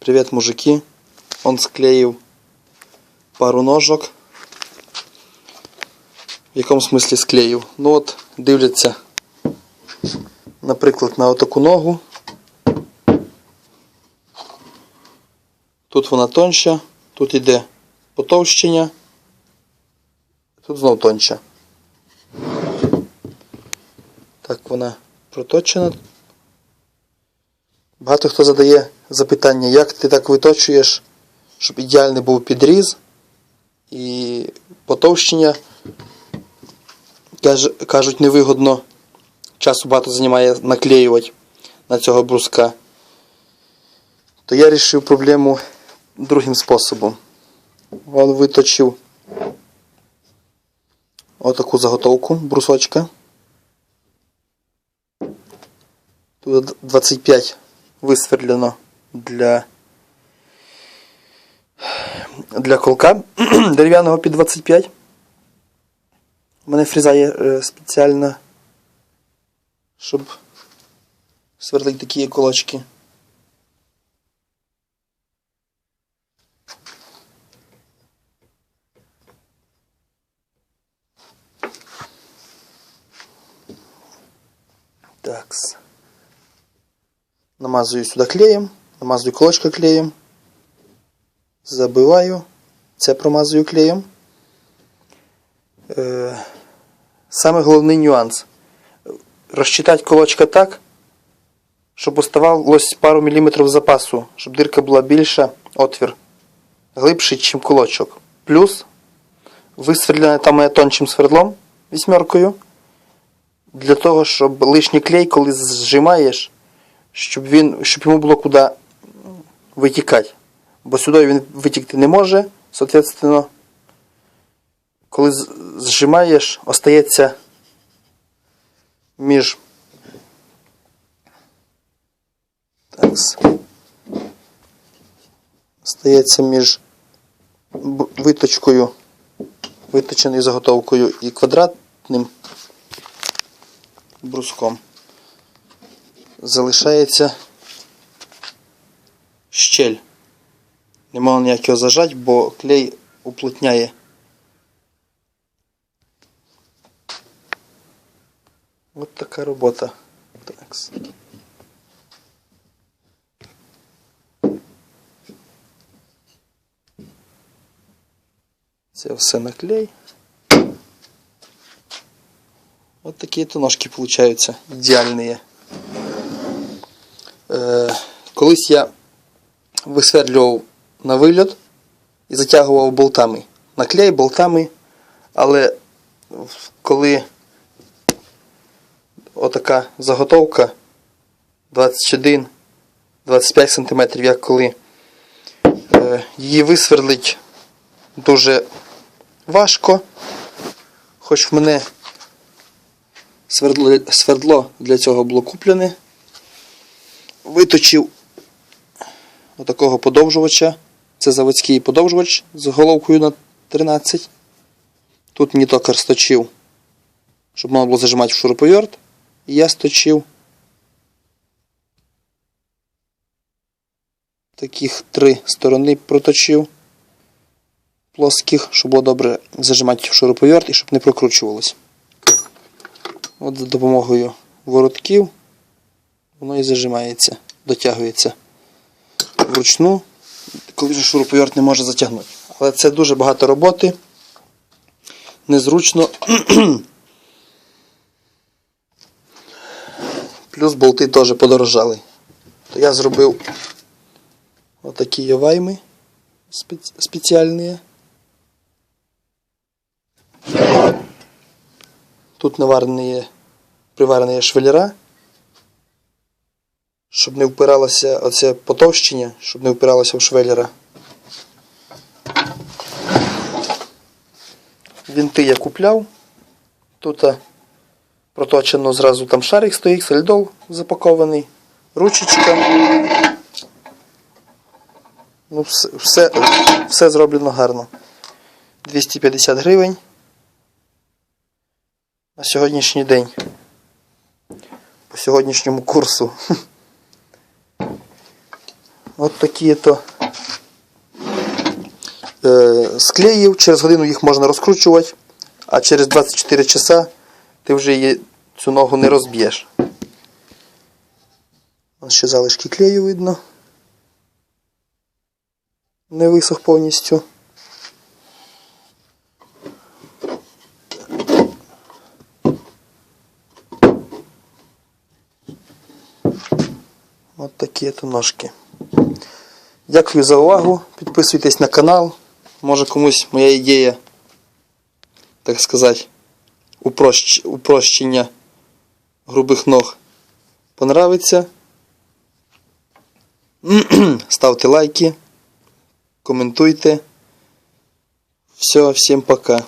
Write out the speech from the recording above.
Привет, мужики. Он склеїв пару ножок. В якому смислі склеїв? Ну от, дивляться, наприклад, на отаку ногу. Тут вона тонша, тут іде потовщення, тут знов тонша. Так вона проточена. Багато хто задає запитання, як ти так виточуєш, щоб ідеальний був підріз і потовщення. Каж- Кажуть, невигодно. Часу багато займає наклеювати на цього бруска. То я вирішив проблему другим способом. Он виточив отаку заготовку брусочка. Тут 25 висверлено для, для колка дерев'яного під 25. У мене фреза є е, спеціальна, щоб сверлити такі колочки. Такс. Намазываю сюда клеем, намазываю колочко клеем, забиваю, це промазую клеєм. Е, саме головний нюанс. Розчитати колочка так, щоб оставалось пару міліметрів запасу, щоб дирка була більша, отвір глибший, ніж кулачок. Плюс висверлене там моє тончим свердлом вісьмеркою. Для того, щоб лишній клей, коли зжимаєш, щоб він, щоб йому було куди витікати. Бо сюди він витікти не може, соответственно, коли зжимаєш, остається між такс, остається між виточкою, виточеною заготовкою і квадратним бруском залишається щель. Не можна ніякого зажати, бо клей уплотняє. От така робота. Такс. Це все на клей. Вот такие то ножки получаются ідеальні. Е, колись я висверлював на вильот і затягував болтами. На клей болтами, але коли отака заготовка 21-25 см, як коли е, її висверлить дуже важко, хоч в мене свердло, свердло для цього було куплене. Виточив отакого подовжувача. Це заводський подовжувач з головкою на 13. Тут мені токар сточив, щоб можна було зажимати в шуруповерт. І я сточив таких три сторони проточив плоских, щоб було добре зажимати в шуруповерт і щоб не прокручувалось. От за допомогою воротків воно і зажимається, дотягується вручну, коли вже шуруповерт не може затягнути. Але це дуже багато роботи, незручно. Плюс болти теж подорожали. То я зробив отакі вайми спеці- спеціальні. Тут наварені, приварені швеллера, щоб не впиралося оце потовщення, щоб не впиралося в швеллера. Вінти я купляв. Тут проточено зразу там шарик стоїть, сальдол запакований, ручечка. Ну, все, все, все зроблено гарно. 250 гривень на сьогоднішній день. По сьогоднішньому курсу. От такі то е, склеїв, через годину їх можна розкручувати, а через 24 часа ти вже її, цю ногу не розб'єш. Ось ще залишки клею видно. Не висох повністю. От такі то ножки. Дякую за увагу. Підписуйтесь на канал. Може комусь моя ідея, так сказати, упрощ... упрощення грубих ног понравиться. Ставте лайки, коментуйте. Все, всім пока.